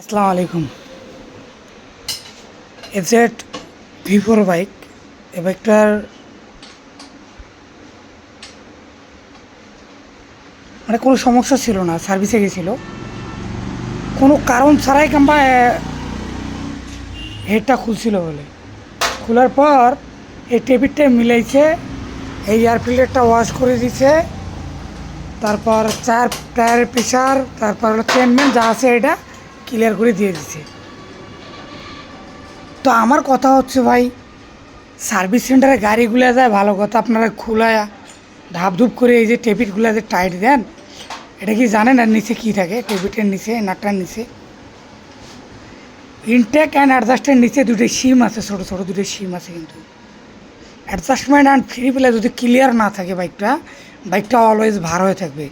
আসসালামু আলাইকুম। AZ V four bike, এ বাইকটার মানে কোনো সমস্যা ছিল না, সার্ভিসে গেছিল। কোনো কারণ ছাড়াই কিংবা হেডটা খুলছিল বলে। খোলার পর এই টেবিলটা মিলাইছে, এই এয়ার ফিল্টারটা ওয়াশ করে দিছে। তারপর চার টায়ারের প্রেশার তারপর হলো চেনমেন যা আছে এটা। ক্লিয়ার করে দিয়ে দিছে। তো আমার কথা হচ্ছে ভাই সার্ভিস সেন্টারে গাড়িগুলো যায়, ভালো কথা, আপনারা খোলায় ধাপধুপ করে এই যে টেপিটগুলো যে টাইট দেন, এটা কি জানেন আর নিচে কী থাকে? টেপিটের নিচে, নাটটার নিচে? ইনটেক অ্যান্ড অ্যাডজাস্টের নিচে দুটো সিম আছে, ছোটো ছোটো দুটো সিম আছে কিন্তু। অ্যাডজাস্টমেন্ট অ্যান্ড ফ্রি প্লে যদি ক্লিয়ার না থাকে বাইকটা বাইকটা অলওয়েজ ভার হয়ে থাকবে।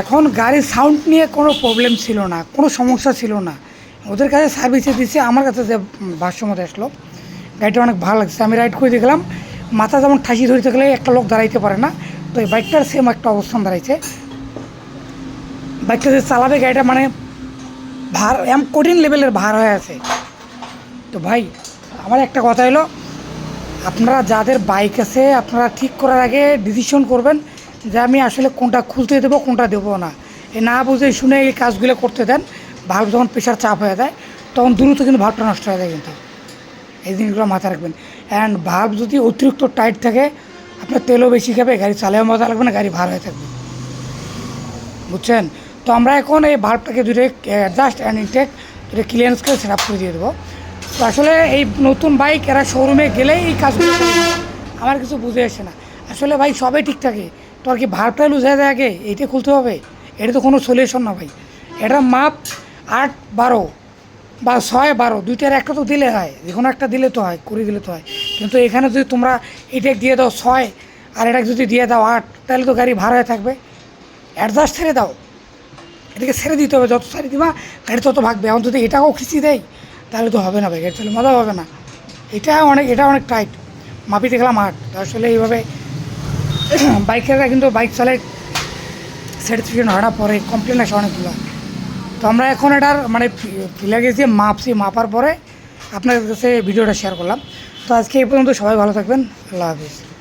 এখন গাড়ির সাউন্ড নিয়ে কোনো প্রবলেম ছিল না, কোনো সমস্যা ছিল না। ওদের কাছে সার্ভিসে দিচ্ছে আমার কাছে যে ভাষ্যমত আসলো, গাড়িটা অনেক ভালো লাগছে। আমি রাইড করে দেখলাম, মাথা যেমন ঠাসি ধরে থাকলে একটা লোক দাঁড়াইতে পারে না, তো এই বাইকটার সেম একটা অবস্থান দাঁড়াইছে। বাইকটা যে চালাবে, গাড়িটা মানে ভার, এম কঠিন লেভেলের ভার হয়ে আছে। তো ভাই, আমার একটা কথা হলো, আপনারা যাদের বাইক আছে, আপনারা ঠিক করার আগে ডিসিশন করবেন যে আমি আসলে কোনটা খুলতে দেবো, কোনটা দেবো না। এ না বুঝে শুনে এই কাজগুলো করতে দেন। ভাল্ব যখন প্রেশার চাপ হয়ে যায়, তখন দ্রুত কিন্তু ভাল্বটা নষ্ট হয়ে যায় কিন্তু। এই জিনিসগুলো মাথায় রাখবেন। অ্যান্ড ভাল্ব যদি অতিরিক্ত টাইট থাকে, আপনার তেলও বেশি খাবে, গাড়ি চালাও মজা লাগবে না, গাড়ি ভার হয়ে থাকবে। বুঝছেন? তো আমরা এখন এই ভাল্বটাকে দুটো অ্যাডজাস্ট অ্যান্ড ইনটেক দুটো ক্লিয়ারেন্স করে সেট করে দিয়ে দেবো। তো আসলে এই নতুন বাইক এরা শোরুমে গেলেই এই কাজগুলো আমার কিছু বুঝে আসে না। আসলে ভাই সবই ঠিক থাকে। তো আর কি ভাল্বটা লুজ হয়ে যায় আগে? এইটা খুলতে হবে। এটা তো কোনো সলিউশন না ভাই। এটা মাপ আট বারো বা ছয় বারো, দুইটার একটা তো দিলে হয়। যে কোনো একটা দিলে তো হয়, করে দিলে তো হয়। কিন্তু এখানে যদি তোমরা এটা দিয়ে দাও ছয় আর এটা যদি দিয়ে দাও আট, তাহলে তো গাড়ি ভাড়া হয়ে থাকবে। অ্যাডজাস্ট ছেড়ে দাও। এটাকে ছেড়ে দিতে হবে। যত ছেড়ে দিবা, গাড়ি তত ভাগবে। এখন যদি এটাও খিচি দেয় তাহলে তো হবে না ভাই। গাড়ি চালে মজা হবে না। এটা অনেক এটা অনেক টাইট মাপি দেখলাম আট। আসলে এইভাবে বাইকেরা কিন্তু বাইক চালায় সার্টিফিকেট না পরে কমপ্লেন আসে অনেকগুলো। তো আমরা এখন এটার মানে ফিলে গেছি, মাপছি, মাপার পরে আপনাদের কাছে ভিডিওটা শেয়ার করলাম। তো আজকে এই পর্যন্ত সবাই ভালো থাকবেন, আল্লাহ হাফিজ।